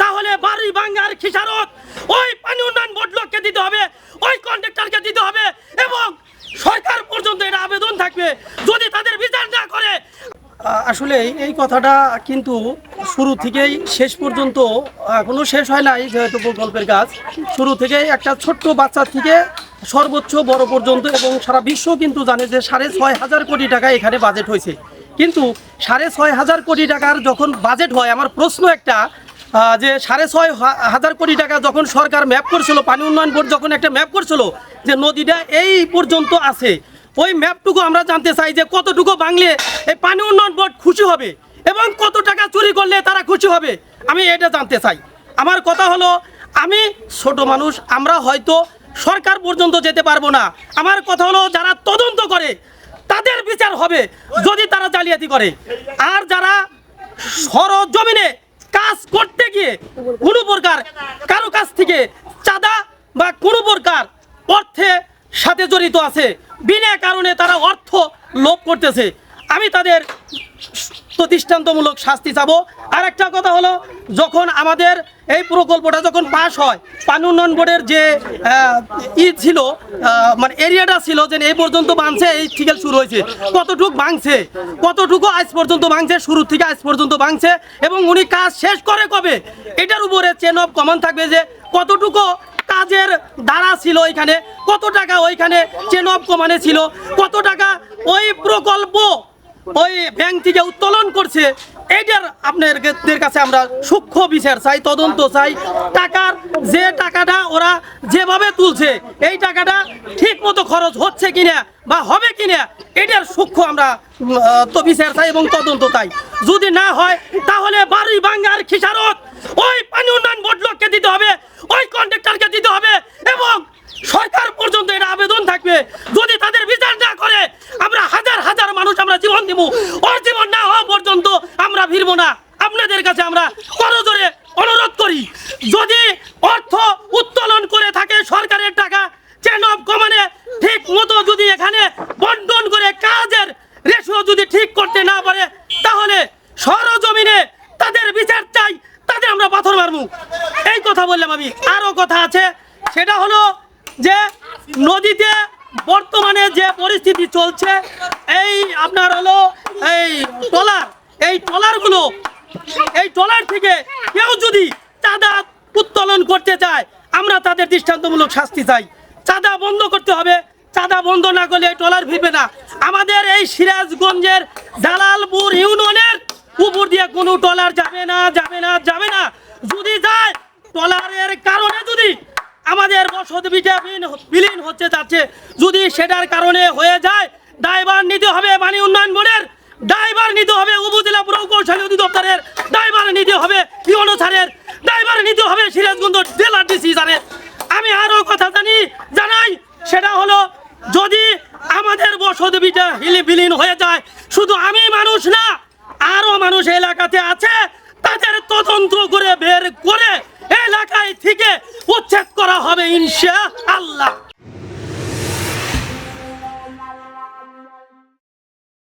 তাহলে বাড়ি ভাঙ্গার খিসারত ওই পানি উন্নয়ন বোর্ড লোককে দিতে হবে, ওই কন্ট্রাক্টরকে দিতে হবে এবং সরকার পর্যন্ত এটা আবেদন থাকবে। যদি তাদের বিচার না করে আসলে এই কথাটা কিন্তু শুরু থেকেই শেষ পর্যন্ত এখনও শেষ হয় নাই, যেহেতু প্রকল্পের কাজ। শুরু থেকেই একটা ছোট্ট বাচ্চা থেকে সর্বোচ্চ বড় পর্যন্ত এবং সারা বিশ্ব কিন্তু জানে যে সাড়ে ছয় হাজার কোটি টাকা এখানে বাজেট হয়েছে। কিন্তু সাড়ে ছয় হাজার কোটি টাকার যখন বাজেট হয়, আমার প্রশ্ন একটা যে সাড়ে ছয় হাজার কোটি টাকা যখন সরকার ম্যাপ করছিল, পানি উন্নয়ন বোর্ড যখন একটা ম্যাপ করছিল যে নদীটা এই পর্যন্ত আছে, ওই ম্যাপটুকু আমরা জানতে চাই যে কতটুকু বাংলে এই পানি উন্নয়ন বোর্ড খুশি হবে এবং কত টাকা চুরি করলে তারা খুশি হবে, আমি এটা জানতে চাই। আমার কথা হলো, আমি ছোট মানুষ, আমরা হয়তো সরকার পর্যন্ত যেতে পারব না। আমার কথা হলো, যারা তদন্ত করে, তাদের বিচার হবে, যদি তারা জালিয়াতি করে। আর যারা সরজমিনে কাজ করতে গিয়ে কোনো প্রকার কারও কাছ থেকে চাঁদা বা কোনো প্রকার অর্থে সাথে জড়িত আছে। বিনা কারণে তারা অর্থ লোভ করতেছে। আমি তাদের প্রতিষ্ঠান্তমূলক শাস্তি চাবো। আর একটা কথা হলো, যখন আমাদের এই প্রকল্পটা যখন পাস হয়, পানি উন্নয়ন বোর্ডের যে ই ছিল মানে এরিয়াটা ছিল যে এই পর্যন্ত ভাঙছে, এই থেকে শুরু হয়েছে। কতটুক ভাঙছে? কতটুকু আজ পর্যন্ত ভাঙছে? শুরু থেকে আজ পর্যন্ত ভাঙছে। এবং উনি কাজ শেষ করে কবে? এটার উপরে চেন অফ কমন থাকবে যে, কতটুকু কাজের দ্বারা ছিল ওইখানে, কত টাকা ওইখানে চেন অফ কমানে ছিল, কত টাকা ওই প্রকল্প ওই ব্যাংক থেকে উত্তোলন করছে, এইটার আপনাদের কাছে আমরা সূক্ষ্ম বিচার চাই, তদন্ত চাই। টাকার যে টাকাটা ওরা যেভাবে তুলছে, এই টাকাটা ঠিক মতো খরচ হচ্ছে কিনা বা হবে কিনা, এটার সূক্ষ্ম আমরা তো বিচার চাই এবং তদন্ত চাই। যদি না হয়, তাহলে বাড়ি ভাঙ্গার খিসারত। ওই পানি উন্নয়ন বোর্ড লোককে দিতে হবে, ওই কন্ট্রাক্টরকে দিতে হবে এবং সরকার পর্যন্ত এটা আবেদন থাকবে যদি তাদের বিচার না করে আমরা হাজার হাজার মানুষ আমরা জীবন দিব ওর জীবন না হওয়া পর্যন্ত আমরা ফিরবো না। আপনাদের কাছে আমরা করজোরে অনুরোধ করি, যদি অর্থ উত্তোলন করে থাকে সরকারের টাকা চেন অফ কমানে ঠিক মতো যদি এখানে বন্টন করে কাজের রেশিও যদি ঠিক করতে না পারে, তাহলে সরজমিনে তাদের বিচার চাই, তাদের আমরা পাথর মারবো। এই কথা বললাম আমি। আরও কথা আছে, সেটা হলো যে নদীতে বর্তমানে যে পরিস্থিতি চলছে, এই আপনার হলো এই ট্রলার, এই ট্রলারগুলো, এই ট্রলার থেকে কেউ যদি চাঁদা উত্তোলন করতে চায়, আমরা তাদের দৃষ্টান্তমূলক শাস্তি চাই। চাঁদা বন্ধ করতে হবে, চাঁদা বন্ধ না করলে এই ট্রলার ফিরবে না। আমাদের এই সিরাজগঞ্জের জালালপুর ইউনিয়নের উপর দিয়ে কোনো ট্রলার যাবে না যাবে না যাবে না। যদি যায়, ট্রলারের কারণে যদি আমাদের বসত বিলীন হচ্ছে যাচ্ছে। যদি সেটার কারণে হয়ে যায় ড্রাইভার নিতে হবে পানি উন্নয়ন বোর্ডের ড্রাইভার নিতে হবে উপজেলা প্রকৌশলী অধিদপ্তরের ড্রাইভার নিতে হবে ইউনো স্যারের ড্রাইভার নিতে হবে সিরাজগঞ্জ জেলা ডিসি স্যারের। আমি আরও কথা জানি, জানাই, সেটা হলো, যদি আমাদের বসত হিলি বিলীন হয়ে যায়, শুধু আমি মানুষ না, আরও মানুষ এলাকাতে আছে, তাদের তদন্ত করে বের করে Yeah.